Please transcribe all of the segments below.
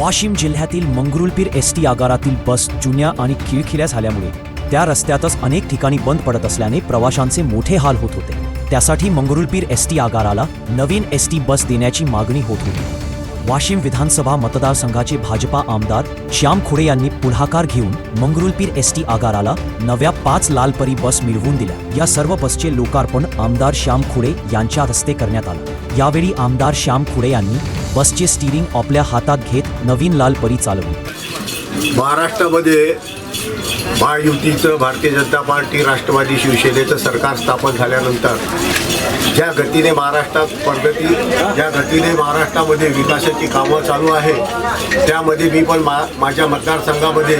वाशिम जिल्ह्यातील Mangrulpir S T आगारातील bus जुन्या आणि खिळखिल्या झाल्यामुळे त्या रस्त्यातच अनेक ठिकाणी बंद पडत असल्याने प्रवाशांचे मोठे हाल होत होते. त्यासाठी मंगरुळपीर एस टी आगाराला नवीन एस टी बस देण्याची मागणी होत होती. वाशिम विधानसभा मतदारसंघाचे भाजपा आमदार श्याम खुडे यांनी पुढाकार घेऊन मंगरुळपीर एस टी आगाराला नव्या पाच लालपरी बस मिळवून दिल्या. या सर्व बसचे लोकार्पण आमदार श्याम खुडे यांच्या हस्ते करण्यात आलं. यावेळी आमदार श्याम खुडे यांनी बसचे स्टिअरिंग आपल्या हातात घेत नवीन लालपरी चालवली. महाराष्ट्रामध्ये महायुतीचं भारतीय जनता पार्टी राष्ट्रवादी शिवसेनेचं सरकार स्थापन झाल्यानंतर ज्या गतीने महाराष्ट्रात प्रगती ज्या गतीने महाराष्ट्रामध्ये विकासाची कामं चालू आहे त्यामध्ये मी पण मा माझ्या मतदारसंघामध्ये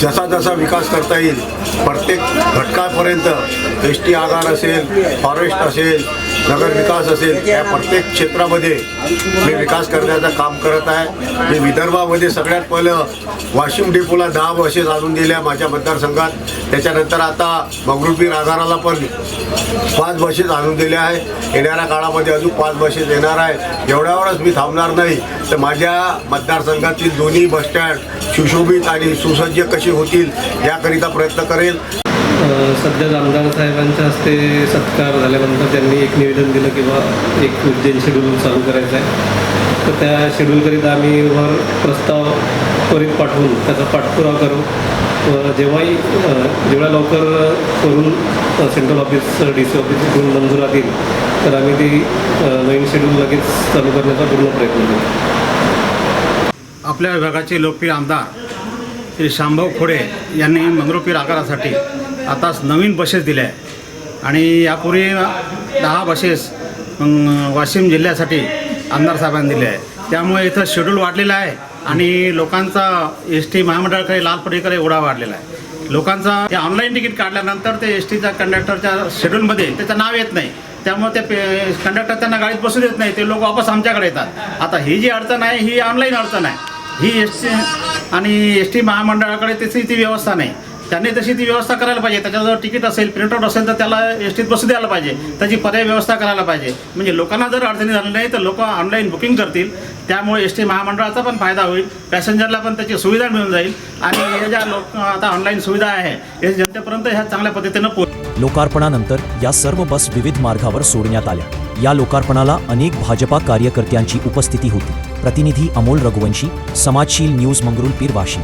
जसा जसा विकास करता येईल प्रत्येक घटकापर्यंत एस टी आधार असेल फॉरेस्ट असेल नगर विकास असेल या प्रत्येक क्षेत्रामध्ये मी विकास करण्याचं काम करत आहे. मी विदर्भामध्ये सगळ्यात पहिलं वाशिम डेपोला दहा बसेस आणून दिल्या माझ्या मतदारसंघात. त्याच्यानंतर आता मंगरुळपीर आगाराला पण पाच बसेस आणून दिल्या आहे. येणाऱ्या काळामध्ये अजून पाच बसेस येणार आहे. एवढ्यावरच मी थांबणार नाही. तर माझ्या मतदारसंघातील दोन्ही बसस्टँड सुशोभित आणि सुसज्ज कशी होतील याकरिता प्रयत्न करेल. सध्या आमदार साहेबांच्या हस्ते सत्कार झाल्यानंतर त्यांनी एक निवेदन दिलं किंवा एक उज्जैन शेड्यूल चालू करायचं आहे. तर त्या शेड्यूलकरिता आम्ही वर प्रस्ताव त्वरित पाठवून त्याचा पाठपुरावा करू. व जेव्हाही जेवढ्या लवकर करून central office D C office ऑफिसकडून मंजुरात येईल तर आम्ही ती नवीन शेड्यूल लगेच चालू करण्याचा पूर्ण प्रयत्न करू. आपल्या विभागाचे लोकप्रिय आमदार श्री शांभाऊ खोडे यांनी मंगरुळपीर आकारासाठी आताच नवीन बसेस दिल्या आहे आणि यापूर्वी दहा बसेस वाशिम जिल्ह्यासाठी आमदार साहेबांनी दिले आहे त्यामुळे इथं शेड्यूल वाढलेलं आहे आणि लोकांचा एस टी महामंडळाकडे लालपरीकडे उडा वाढलेला आहे. लोकांचा ते ऑनलाईन तिकीट काढल्यानंतर ते एस टीच्या कंडक्टरच्या शेड्यूलमध्ये त्याचं नाव येत नाही. त्यामुळे ते पे कंडक्टर त्यांना गाडीत बसू देत नाही. ते लोक वापस आमच्याकडे येतात. आता ही जी अडचण आहे ही ऑनलाईन अडचण आहे. ही एस टी आणि एस टी महामंडळाकडे त्याची ती व्यवस्था नाही. त्यांनी तशी ती व्यवस्था करायला पाहिजे. त्याच्याजवळ तिकीट असेल प्रिंटआउट असेल तर त्याला एस टीत बसू द्यायला पाहिजे. त्याची पर्याय व्यवस्था करायला पाहिजे. म्हणजे लोकांना जर अडचणी झाली नाही तर लोक ऑनलाईन बुकिंग करतील. त्यामुळे एस टी महामंडळाचा पण फायदा होईल. पॅसेंजरला पण त्याची सुविधा मिळून जाईल. आणि या ज्या लोक आता ऑनलाईन सुविधा आहे हे जनतेपर्यंत ह्या चांगल्या पद्धतीनं पोहोच लोकार्पणानंतर या सर्व बस विविध मार्गावर सोडण्यात आल्या. या लोकार्पणाला अनेक भाजपा कार्यकर्त्यांची उपस्थिती होती. प्रतिनिधी अमोल रघुवंशी समाजशील न्यूज मंगरुळपीर वाशिम